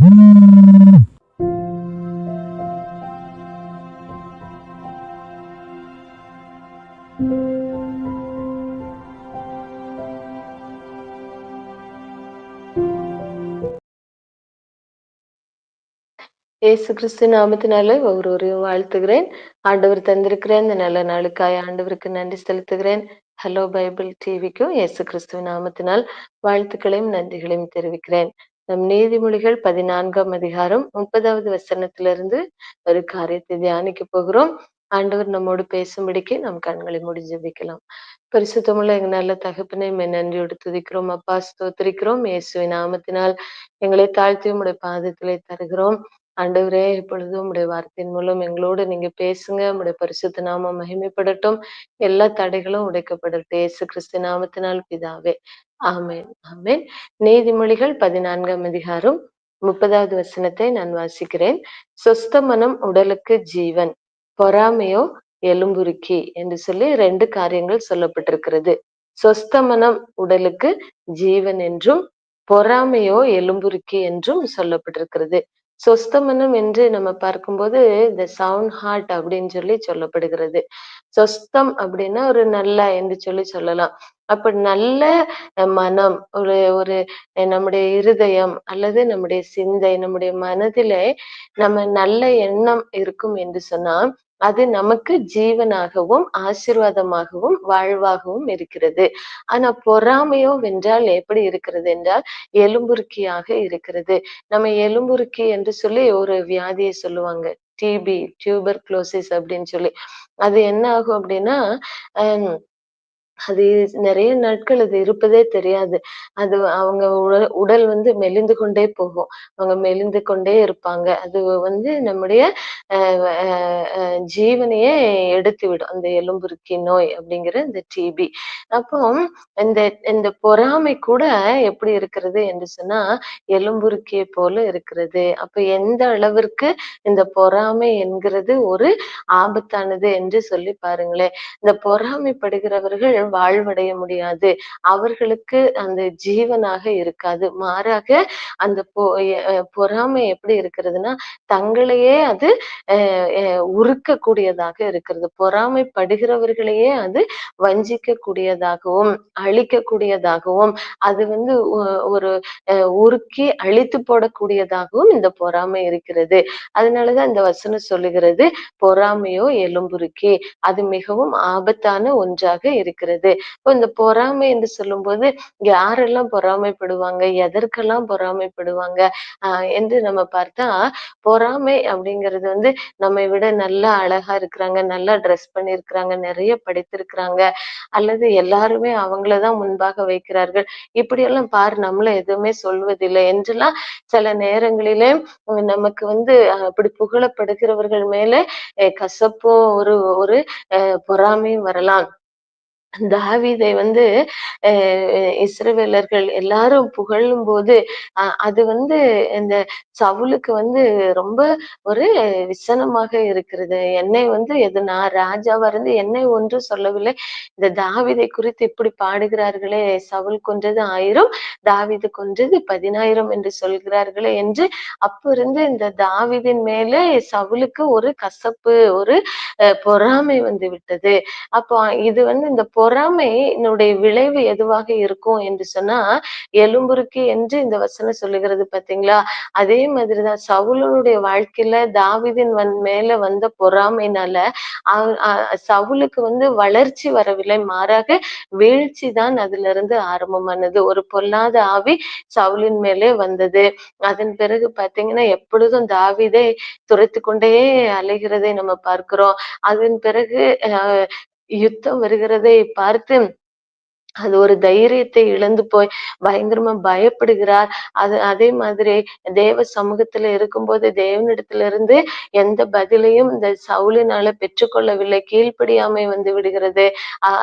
இயேசு கிறிஸ்து நாமத்தினால ஒவ்வொருவரையும் வாழ்த்துகிறேன் ஆண்டவர் தந்திருக்கிற இந்த நல்ல நாளுக்காய் ஆண்டவருக்கு நன்றி செலுத்துகிறேன் ஹலோ பைபிள் டிவிக்கும் இயேசு கிறிஸ்துவ நாமத்தினால் வாழ்த்துக்களையும் நன்றிகளையும் தெரிவிக்கிறேன் நம் நீதிமொழிகள் பதினான்காம் அதிகாரம் முப்பதாவது வசனத்திலிருந்து ஒரு காரியத்தை தியானிக்க போகிறோம். ஆண்டவர் நம்மோடு பேசும்படிக்கு நம் கண்களை முடிஞ்சு வைக்கலாம். பரிசுத்தமுள்ள எங்க நல்ல தகப்பனை நன்றியோடு துதிக்கிறோம். அப்பா ஸ்தோத்திரிக்கிறோம். இயேசுவின் நாமத்தினால் எங்களை தாழ்த்தி உடைய பாதத்திலே தருகிறோம். ஆண்டவரே இப்பொழுதும் உடைய வார்த்தையின் மூலம் எங்களோடு நீங்க பேசுங்க. உடைய பரிசுத்த நாம மகிமைப்படட்டும். எல்லா தடைகளும் உடைக்கப்படட்டும். இயேசு கிறிஸ்து நாமத்தினால் பிதாவே. ஆமேன். ஆமேன். நீதிமொழிகள் பதினான்காம் அதிகாரம் முப்பதாவது வசனத்தை நான் வாசிக்கிறேன். சொஸ்த மனம் உடலுக்கு ஜீவன் பொறாமையோ எலும்புருக்கி என்று சொல்லி ரெண்டு காரியங்கள் சொல்லப்பட்டிருக்கிறது. சொஸ்த மனம் உடலுக்கு ஜீவன் என்றும் பொறாமையோ எலும்புருக்கி என்றும் சொல்லப்பட்டிருக்கிறது. சொஸ்தமனம் என்று நம்ம பார்க்கும்போது இந்த சவுண்ட் ஹார்ட் அப்படின்னு சொல்லி சொல்லப்படுகிறது. சொஸ்தம் அப்படின்னா ஒரு நல்ல என்று சொல்லி சொல்லலாம். அப்ப நல்ல மனம் ஒரு ஒரு நம்முடைய இருதயம் அல்லது நம்முடைய சிந்தை நம்முடைய மனதிலே நம்ம நல்ல எண்ணம் இருக்கும் என்று சொன்னா அது நமக்கு ஜீவனாகவும் ஆசிர்வாதமாகவும் வாழ்வாகவும் இருக்கிறது. ஆனா பொறாமையோ வென்றால் எப்படி இருக்கிறது என்றால் எலும்புருக்கியாக இருக்கிறது. நம்ம எலும்புருக்கி என்று சொல்லி ஒரு வியாதியை சொல்லுவாங்க. டிபி டியூபர் குளோசிஸ் அப்படின்னு சொல்லி. அது என்ன ஆகும் அப்படின்னா அது நிறைய நாட்கள் அது இருப்பதே தெரியாது. அது அவங்க உடல் உடல் வந்து மெலிந்து கொண்டே போகும். அவங்க மெலிந்து கொண்டே இருப்பாங்க. அது வந்து நம்முடைய ஜீவனையே எடுத்து விடும் அந்த எலும்புருக்கி நோய் அப்படிங்கிற இந்த டிபி அப்போ இந்த இந்த பொறாமை கூட எப்படி இருக்கிறது என்று சொன்னா எலும்புருக்கியை போல இருக்கிறது. அப்ப எந்த அளவிற்கு இந்த பொறாமை என்கிறது ஒரு ஆபத்தானது என்று சொல்லி பாருங்களேன். இந்த பொறாமைப்படுகிறவர்கள் வாழ்வடைய முடியாது. அவர்களுக்கு அந்த ஜீவனாக இருக்காது. மாறாக அந்த பொ பொறாமை எப்படி இருக்கிறதுனா தங்களையே அது உருக்கக்கூடியதாக இருக்கிறது. பொறாமைப்படுகிறவர்களையே அது வஞ்சிக்க கூடியதாகவும் அழிக்கக்கூடியதாகவும் அது வந்து ஒரு உருக்கி அழித்து போடக்கூடியதாகவும் இந்த பொறாமை இருக்கிறது. அதனாலதான் இந்த வசனம் சொல்லுகிறது பொறாமையோ எலும்புருக்கி அது மிகவும் ஆபத்தான ஒன்றாக இருக்கிறது. இப்போ இந்த பொறாமை என்று சொல்லும்போது யாரெல்லாம் பொறாமைப்படுவாங்க? எதற்கெல்லாம் பொறாமைப்படுவாங்க? ஆஹ் என்று நம்ம பார்த்தா பொறாமை அப்படிங்கிறது வந்து நம்மை விட நல்லா அழகா இருக்கிறாங்க நல்லா ட்ரெஸ் பண்ணியிருக்கிறாங்க நிறைய படித்திருக்கிறாங்க அல்லது எல்லாருமே அவங்களதான் முன்பாக வைக்கிறார்கள். இப்படியெல்லாம் பாரு நம்மள எதுவுமே சொல்வதில்லை. என்றெல்லாம் சில நேரங்களிலே நமக்கு வந்து அப்படி புகழப்படுகிறவர்கள் மேல கசப்போ ஒரு ஒரு பொறாமையும் வரலாம். தாவிதை வந்து இஸ்ரவேலர்கள் எல்லாரும் புகழும் போது அது வந்து இந்த சவுலுக்கு வந்து ரொம்ப ஒரு விசனமாக இருக்கிறது. என்னை வந்து எது நான் ராஜாவா இருந்து என்னை ஒன்று சொல்லவில்லை. இந்த தாவிதை குறித்து இப்படி பாடுகிறார்களே சவுல் கொன்றது ஆயிரம் தாவிது கொன்றது பதினாயிரம் என்று சொல்கிறார்களே என்று அப்ப இருந்து இந்த தாவிதின் மேலே சவுலுக்கு ஒரு கசப்பு ஒரு பொறாமை வந்து விட்டது. அப்போ இது வந்து இந்த பொறாமையினுடைய விளைவு எதுவாக இருக்கும் என்று சொன்னா எலும்புருக்கு என்று இந்த வசனம் சொல்லுகிறது பாத்தீங்களா? அதே மாதிரிதான் சவுலனுடைய வாழ்க்கையில தாவிதின் வந் மேல வந்த பொறாமைனால சவுலுக்கு வந்து வளர்ச்சி வரவில்லை மாறாக வீழ்ச்சி தான் அதுல இருந்து ஆரம்பமானது. ஒரு பொல்லாத ஆவி சவுலின் மேலே வந்தது. அதன் பிறகு பாத்தீங்கன்னா எப்பொழுதும் தாவிதை துரைத்து கொண்டே அலைகிறதை நம்ம பார்க்கிறோம். அதன் பிறகு யுத்தம் வருகிறதை பார்த்து அது ஒரு தைரியத்தை இழந்து போய் பயங்கரமா பயப்படுகிறார். அது அதே மாதிரி தேவ சமூகத்துல இருக்கும்போது தேவனிடத்துல இருந்து எந்த பதிலையும் இந்த சவுளினால பெற்றுக்கொள்ளவில்லை. கீழ்ப்படியாமை வந்து விடுகிறது.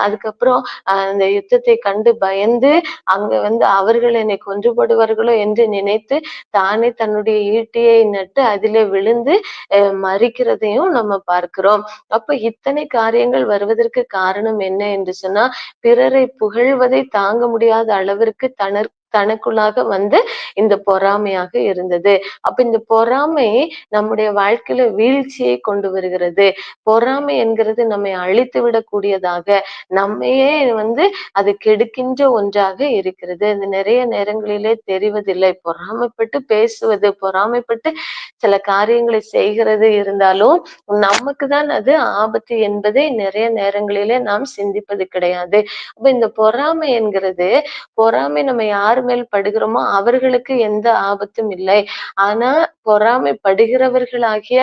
அதுக்கப்புறம் அந்த யுத்தத்தை கண்டு பயந்து அங்க வந்து அவர்கள் என்னை கொன்றுபடுவார்களோ என்று நினைத்து தானே தன்னுடைய ஈட்டியை நட்டு அதிலே விழுந்து மறிக்கிறதையும் நம்ம பார்க்கிறோம். அப்ப இத்தனை காரியங்கள் வருவதற்கு காரணம் என்ன என்று சொன்னா பிறரை புகழ் புகழ்வதை தாங்க முடியாத அளவிற்கு தனர் தனக்குள்ளாக வந்து இந்த பொறாமையாக இருந்தது. அப்ப இந்த பொறாமை நம்முடைய வாழ்க்கையில வீழ்ச்சியை கொண்டு வருகிறது. பொறாமை என்கிறது நம்மை அழித்து விடக்கூடியதாக நம்மையே வந்து அது கெடுக்கின்ற ஒன்றாக இருக்கிறது. இந்த நிறைய நேரங்களிலே தெரிவதில்லை. பொறாமைப்பட்டு பேசுவது பொறாமைப்பட்டு சில காரியங்களை செய்கிறது இருந்தாலும் நமக்கு தான் அது ஆபத்து என்பதை நிறைய நேரங்களிலே நாம் சிந்திப்பது கிடையாது. அப்ப இந்த பொறாமை என்கிறது பொறாமை நம்ம யார் மேல் படுகிறோமோ அவர்களுக்கு எந்த ஆபத்தும் இல்லை. ஆனா பொறாமைப்படுகிறவர்களாகிய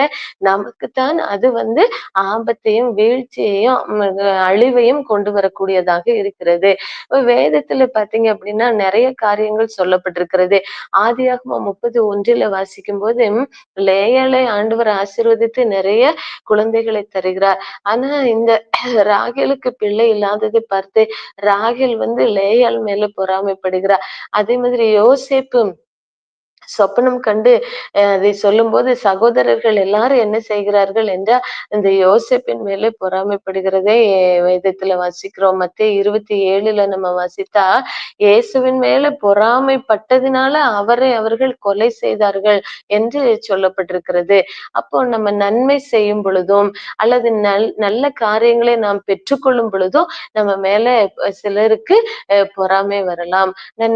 நமக்குத்தான் அது வந்து ஆபத்தையும் வீழ்ச்சியையும் அழிவையும் கொண்டு வரக்கூடியதாக இருக்கிறது. வேதத்துல பாத்தீங்க அப்படின்னா நிறைய காரியங்கள் சொல்லப்பட்டிருக்கிறது. ஆதியாகமம் முப்பது ஒன்றில வாசிக்கும் போது லேயலை ஆண்டவர் ஆசிர்வதித்து நிறைய குழந்தைகளை தருகிறார். ஆனா இந்த ராகேலுக்கு பிள்ளை இல்லாததை பார்த்து ராகேல் வந்து லேயாள் மேல பொறாமைப்படுகிறார். அதே மாதிரி யோசிப்பும் சொப்பனம் கண்டு அதை அதை சொல்லும்போது சகோதரர்கள் எல்லாரும் என்ன செய்கிறார்கள் என்றால் இந்த யோசிப்பின் மேலே பொறாமைப்படுகிறதே வேதத்துல வாசிக்கிறோம். மத்திய இருபத்தி ஏழுல நம்ம வாசித்தா இயேசுவின் மேல பொறாமைப்பட்டதினால அவரை அவர்கள் கொலை செய்தார்கள் என்று சொல்லப்பட்டிருக்கிறது. அப்போ நம்ம நன்மை செய்யும் பொழுதும் அல்லது நல் நல்ல காரியங்களை நாம் பெற்றுக்கொள்ளும் பொழுதும் நம்ம மேல சிலருக்கு அஹ் பொறாமை வரலாம்.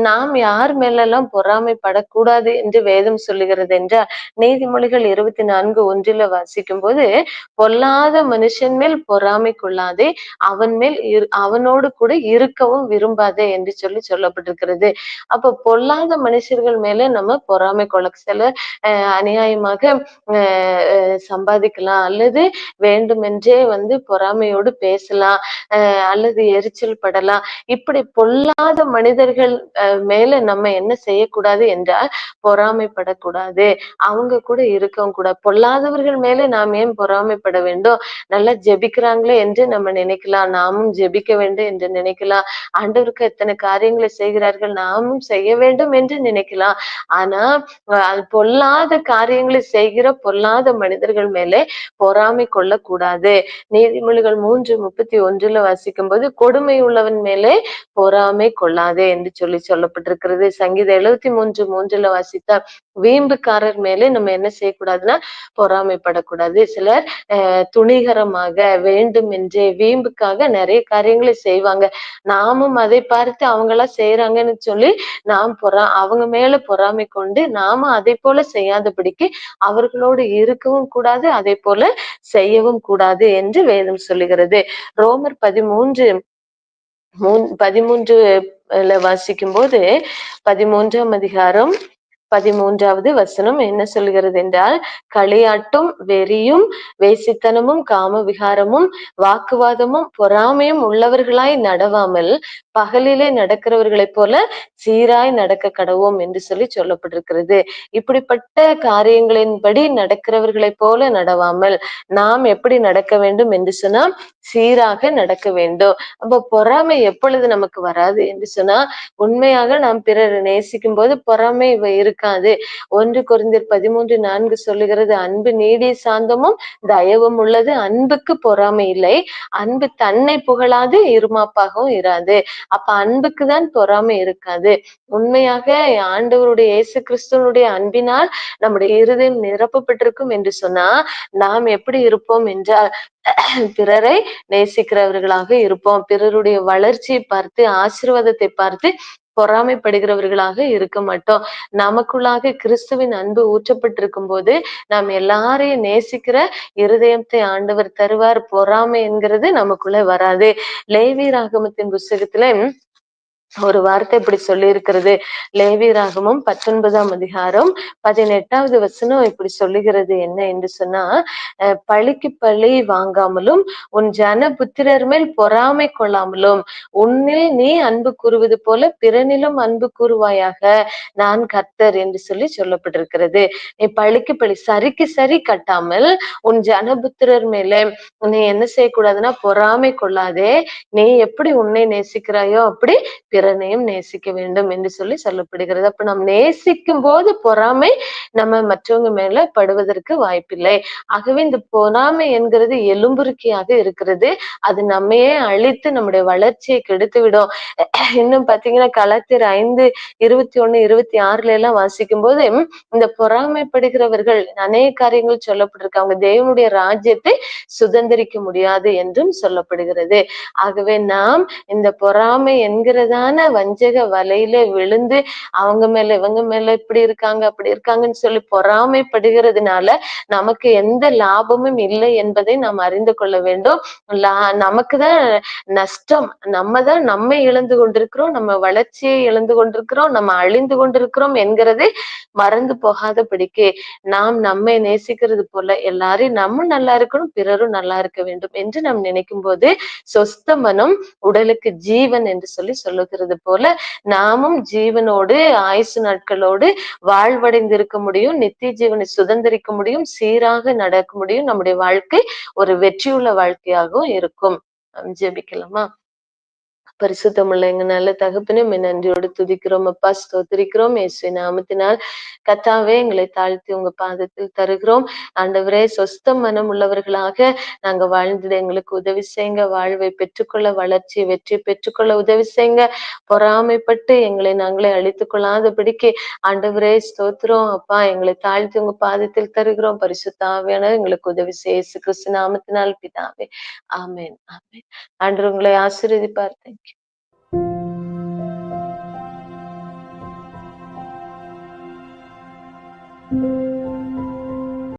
நாம் யார் மேலெல்லாம் பொறாமைப்படக்கூடாது என்று வேதம் சொல்லுகிறது என்றால் நீதிமொழிகள் இருபத்தி நான்கு ஒன்றில வாசிக்கும் போது பொல்லாத மனுஷன் மேல் பொறாமை கொள்ளாதே அவன் மேல் அவனோடு கூட இருக்கவும் விரும்பாதே என்று சொல்லி சொல்லப்பட்டிருக்கிறது. அப்ப பொல்லாத மனுஷர்கள் மேல நம்ம பொறாமை கொள்ள சில அநியாயமாக அஹ் சம்பாதிக்கலாம் அல்லது வேண்டுமென்றே வந்து பொறாமையோடு பேசலாம் அஹ் அல்லது எரிச்சல் படலாம். இப்படி பொல்லாத மனிதர்கள் மேல நம்ம என்ன செய்யக்கூடாது என்றால் பொறாமைப்படக்கூடாது. அவங்க கூட இருக்கவும் கூட. பொல்லாதவர்கள் மேல நாம் ஏன் பொறாமைப்பட வேண்டும்? நல்லா ஜெபிக்கிறாங்களே என்று நம்ம நினைக்கலாம். நாமும் ஜெபிக்க வேண்டும் என்று நினைக்கலாம். ஆண்டவருக்கு எத்தனை காரியங்களை செய்கிறார்கள் நாமும் செய்ய வேண்டும் என்று நினைக்கலாம். ஆனா அது பொல்லாத காரியங்களை செய்கிற பொல்லாத மனிதர்கள் மேலே பொறாமை கொள்ளக்கூடாது. நீதிமொழிகள் மூன்று முப்பத்தி ஒன்றுல வாசிக்கும் போது கொடுமை உள்ளவன் மேலே பொறாமை கொள்ளாதே என்று சொல்லி சொல்லப்பட்டிருக்கிறது. சங்கீதம் எழுபத்தி மூன்று மூன்றுல வாசித்தா வீம்புக்காரர் மேலே நம்ம என்ன செய்யக்கூடாதுன்னா பொறாமைப்படக்கூடாது. சிலர் அஹ் துணிகரமாக வேண்டும் என்றே வீம்புக்காக நிறைய காரியங்களை செய்வாங்க. நாமும் அதை பார்த்து அவங்களா செய்யறாங்கன்னு சொல்லி நாம் பொறா அவங்க மேல பொறாமை கொண்டு நாம அதை போல செய்யாதபடிக்கு அவர்களோடு இருக்கவும் கூடாது அதே போல செய்யவும் கூடாது என்று வேதம் சொல்லுகிறது. ரோமர் பதிமூன்று மூன் பதிமூன்று வாசிக்கும் போது பதிமூன்றாம் அதிகாரம் பதிமூன்றாவது வசனம் என்ன சொல்கிறது என்றால் களியாட்டும் வெறியும் வேசித்தனமும் காம விகாரமும் வாக்குவாதமும் பொறாமையும் உள்ளவர்களாய் நடவாமல் பகலிலே நடக்கிறவர்களைப் போல சீராய் நடக்க கடவோம் என்று சொல்லி சொல்லப்பட்டிருக்கிறது. இப்படிப்பட்ட காரியங்களின்படி நடக்கிறவர்களைப் போல நடவாமல் நாம் எப்படி நடக்க வேண்டும் என்று சொன்னா சீராக நடக்க வேண்டும். அப்ப பொறாமை எப்பொழுது நமக்கு வராது என்று சொன்னா உண்மையாக நாம் பிறர் நேசிக்கும் போது பொறாமை இருக்காது. ஒன்று குறைந்தர் பதிமூன்று நான்கு சொல்லுகிறது அன்பு நீடி சாந்தமும் தயவும் உள்ளது. அன்புக்கு பொறாமை இல்லை. அன்பு தன்னை புகழாது இருமாப்பாகவும் இராது. அப்ப அன்புக்கு தான் பொறாமை இருக்காது. உண்மையாக ஆண்டவருடைய இயேசு கிறிஸ்துவனுடைய அன்பினால் நம்முடைய இருதயம் நிரப்பப்பட்டிருக்கும் என்று சொன்னா நாம் எப்படி இருப்போம் என்றால் பிறரை நேசிக்கிறவர்களாக இருப்போம். பிறருடைய வளர்ச்சியை பார்த்து ஆசீர்வாதத்தை பார்த்து பொறாமைப்படுகிறவர்களாக இருக்க மாட்டோம். நமக்குள்ளாக கிறிஸ்துவின் அன்பு ஊற்றப்பட்டிருக்கும் போது நாம் எல்லாரையும் நேசிக்கிற இருதயத்தை ஆண்டவர் தருவார். பொறாமை என்கிறது நமக்குள்ள வராது. லேவி ராகமத்தின் புஸ்தகத்துல ஒரு வார்த்தை இப்படி சொல்லி இருக்கிறது லேவி ராகமும் பத்தொன்பதாம் அதிகாரம் பதினெட்டாவது வசனம் இப்படி சொல்லுகிறது. என்ன என்று சொன்னா பழிக்கு பழி வாங்காமலும் உன் ஜன புத்திரர் மேல் பொறாமை கொள்ளாமலும் உன்னில் நீ அன்பு கூறுவது போல பிறனிலும் அன்பு கூறுவாயாக நான் கர்த்தர் என்று சொல்லி சொல்லப்பட்டிருக்கிறது. நீ பழிக்கு பழி சரிக்கு சரி கட்டாமல் உன் ஜனபுத்திரர் மேல நீ என்ன செய்யக்கூடாதுன்னா பொறாமை கொள்ளாதே. நீ எப்படி உன்னை நேசிக்கிறாயோ அப்படி பிறனையும் நேசிக்க வேண்டும் என்று சொல்லி சொல்லப்படுகிறது. அப்ப நாம் நேசிக்கும் போது பொறாமை நம்ம மற்றவங்க மேல படுவதற்கு வாய்ப்பில்லை. ஆகவே இந்த பொறாமை என்கிறது எலும்புருக்கியாக இருக்கிறது. அது நம்மையே அழித்து நம்முடைய வளர்ச்சியை கெடுத்து விடும் இன்னும் பாத்தீங்கன்னா கலாத்திர ஐந்து இருபத்தி ஒண்ணு இருபத்தி ஆறுல எல்லாம் வாசிக்கும் போது இந்த பொறாமைப்படுகிறவர்கள் அநேக காரியங்கள் சொல்லப்பட்டிருக்கு. அவங்க தேவனுடைய ராஜ்யத்தை சுதந்திரிக்க முடியாது என்றும் சொல்லப்படுகிறது. ஆகவே நாம் இந்த பொறாமை என்கிறதான வஞ்சக வலையில விழுந்து அவங்க மேல இவங்க மேல இப்படி இருக்காங்க அப்படி இருக்காங்கன்னு சொல்லி பொறாமைப்படுகிறதுனால நமக்கு எந்த லாபமும் இல்லை என்பதை நாம் அறிந்து கொள்ள வேண்டும். நமக்கு நமக்குதான் நஷ்டம். நம்ம தான் நம்மை இழந்து கொண்டிருக்கிறோம் நம்ம வளர்ச்சியை இழந்து கொண்டிருக்கிறோம் நம்ம அழிந்து கொண்டிருக்கிறோம் என்கிறதை மறந்து போகாதபடிக்கு நாம் நம்மை நேசிக்கிறது போல எல்லாரையும் நம்ம நல்லா இருக்கணும் பிறரும் நல்லா இருக்க வேண்டும் என்று நாம் நினைக்கும் போது சொஸ்த மனம் உடலுக்கு ஜீவன் என்று சொல்லி சொல்லுகிறது போல நாமும் ஜீவனோடு ஆயுசு நாட்களோடு வாழ்வடைந்து இருக்க முடியும் நித்திய ஜீவனை சுதந்திரிக்க முடியும் சீராக நடக்க முடியும். நம்முடைய வாழ்க்கை ஒரு வெற்றியுள்ள வாழ்க்கையாகவும் இருக்கும். ஜெபிக்கலாமா? பரிசுத்தமுள்ள எங்க நல்ல தகப்பனே நன்றியோடு துதிக்கிறோம். அப்பா ஸ்தோத்திரிக்கிறோம். இயேசு நாமத்தினால் கத்தாவே எங்களை தாழ்த்தி உங்க பாதத்தில் தருகிறோம். ஆண்டவரே சொஸ்த மனம் உள்ளவர்களாக நாங்க வாழ்ந்தது எங்களுக்கு உதவி செய்யுங்க. வாழ்வை பெற்றுக்கொள்ள வளர்ச்சி வெற்றி பெற்றுக்கொள்ள உதவி செய்யுங்க. பொறாமைப்பட்டு எங்களை நாங்களே அழித்துக் கொள்ளாதபடிக்கு ஆண்டவரே ஸ்தோத்திரம். அப்பா எங்களை தாழ்த்தி உங்க பாதத்தில் தருகிறோம். பரிசுத்தாவியான எங்களுக்கு உதவி செய்ய. கிறிஸ்து நாமத்தினால் பிதாவே. ஆமேன் ஆமேன். ஆண்டு உங்களை ஆசீர்வதிப்பார். தேங்க்.